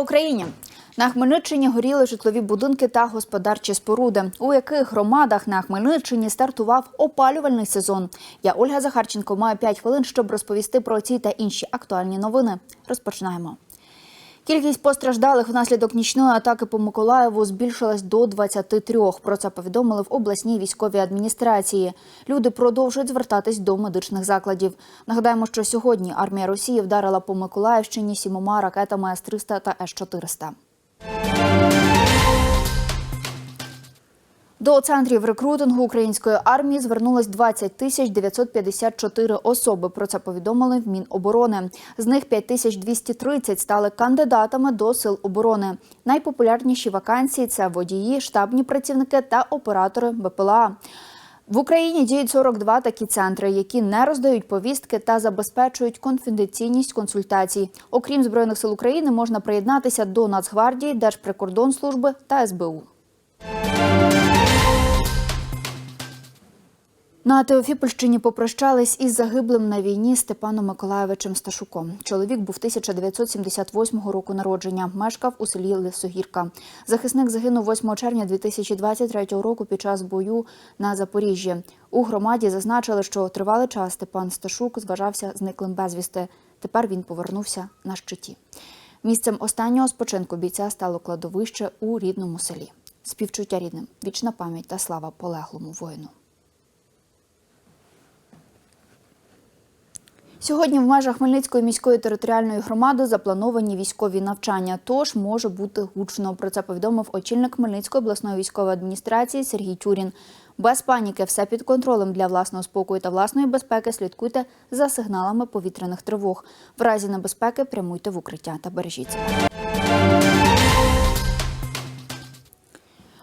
Україні на Хмельниччині горіли житлові будинки та господарчі споруди, у яких громадах на Хмельниччині стартував опалювальний сезон. Я Ольга Захарченко маю 5 хвилин, щоб розповісти про ці та інші актуальні новини. Розпочинаємо. Кількість постраждалих внаслідок нічної атаки по Миколаєву збільшилась до 23. Про це повідомили в обласній військовій адміністрації. Люди продовжують звертатись до медичних закладів. Нагадаємо, що сьогодні армія Росії вдарила по Миколаївщині сімома ракетами С-300 та С-400. До центрів рекрутингу української армії звернулось 20 тисяч 954 особи. Про це повідомили в Міноборони. З них 5 тисяч 230 стали кандидатами до сил оборони. Найпопулярніші вакансії це водії, штабні працівники та оператори БПЛА. В Україні діють 42 такі центри, які не роздають повістки та забезпечують конфіденційність консультацій. Окрім збройних сил України, можна приєднатися до Нацгвардії, Держприкордонслужби та СБУ. На Теофіпольщині попрощались із загиблим на війні Степаном Миколаєвичем Сташуком. Чоловік був 1978 року народження, мешкав у селі Лисогірка. Захисник загинув 8 червня 2023 року під час бою на Запоріжжі. У громаді зазначили, що тривалий час Степан Сташук зважався зниклим безвісти. Тепер він повернувся на щиті. Місцем останнього спочинку бійця стало кладовище у рідному селі. Співчуття рідним, вічна пам'ять та слава полеглому воїну. Сьогодні в межах Хмельницької міської територіальної громади заплановані військові навчання, тож може бути гучно. Про це повідомив очільник Хмельницької обласної військової адміністрації Сергій Тюрін. Без паніки, все під контролем для власного спокою та власної безпеки. Слідкуйте за сигналами повітряних тривог. В разі небезпеки прямуйте в укриття та бережіться.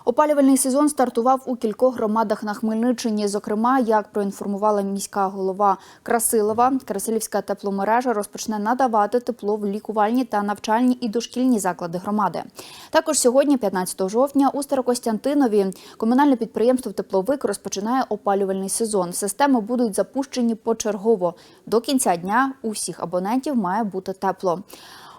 Опалювальний сезон стартував у кількох громадах на Хмельниччині. Зокрема, як проінформувала міська голова Красилова, Красилівська тепломережа розпочне надавати тепло в лікувальні та навчальні і дошкільні заклади громади. Також сьогодні, 15 жовтня, у Старокостянтинові комунальне підприємство Тепловик розпочинає опалювальний сезон. Системи будуть запущені почергово. До кінця дня у всіх абонентів має бути тепло.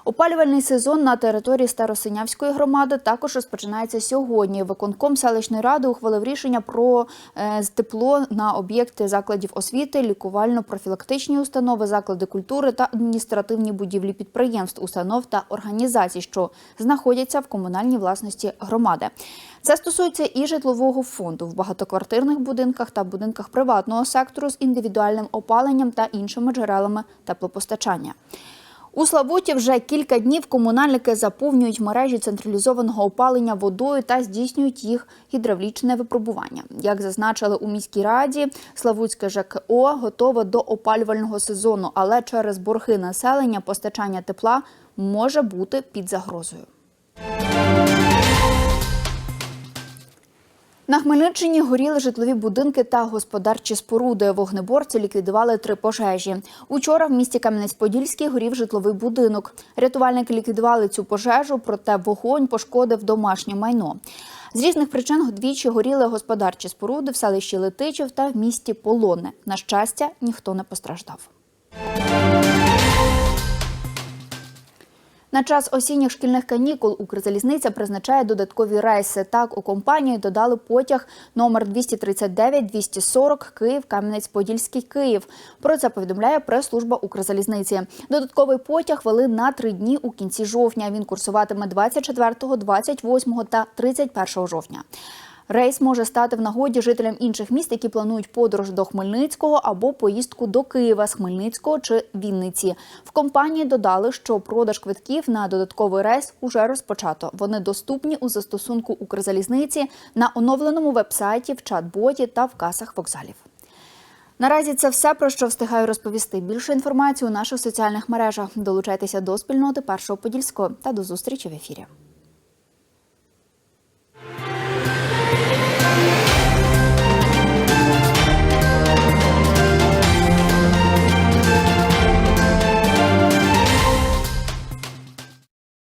Опалювальний сезон на території Старосинявської громади також розпочинається сьогодні. Виконком селищної ради ухвалив рішення про е, тепло на об'єкти закладів освіти, лікувально-профілактичні установи, заклади культури та адміністративні будівлі підприємств, установ та організацій, що знаходяться в комунальній власності громади. Це стосується і житлового фонду в багатоквартирних будинках та будинках приватного сектору з індивідуальним опаленням та іншими джерелами теплопостачання. У Славуті вже кілька днів комунальники заповнюють мережі централізованого опалення водою та здійснюють їх гідравлічне випробування. Як зазначили у міській раді, Славутське ЖКО готове до опалювального сезону, але через борги населення постачання тепла може бути під загрозою. На Хмельниччині горіли житлові будинки та господарчі споруди. Вогнеборці ліквідували три пожежі. Учора в місті Кам'янець-Подільський горів житловий будинок. Рятувальники ліквідували цю пожежу, проте вогонь пошкодив домашнє майно. З різних причин двічі горіли господарчі споруди в селищі Летичів та в місті Полоне. На щастя, ніхто не постраждав. На час осінніх шкільних канікул Укрзалізниця призначає додаткові рейси. Так у компанії додали потяг номер 239-240 Київ Кам'янець-Подільський Київ. Про це повідомляє прес-служба Укрзалізниці. Додатковий потяг вели на три дні у кінці жовтня. Він курсуватиме 24, 28 та 31 жовтня. Рейс може стати в нагоді жителям інших міст, які планують подорож до Хмельницького або поїздку до Києва з Хмельницького чи Вінниці. В компанії додали, що продаж квитків на додатковий рейс уже розпочато. Вони доступні у застосунку Укрзалізниці на оновленому вебсайті, в чат-боті та в касах вокзалів. Наразі це все про що встигаю розповісти. Більше інформації у наших соціальних мережах. Долучайтеся до спільноти першого подільського та до зустрічі в ефірі.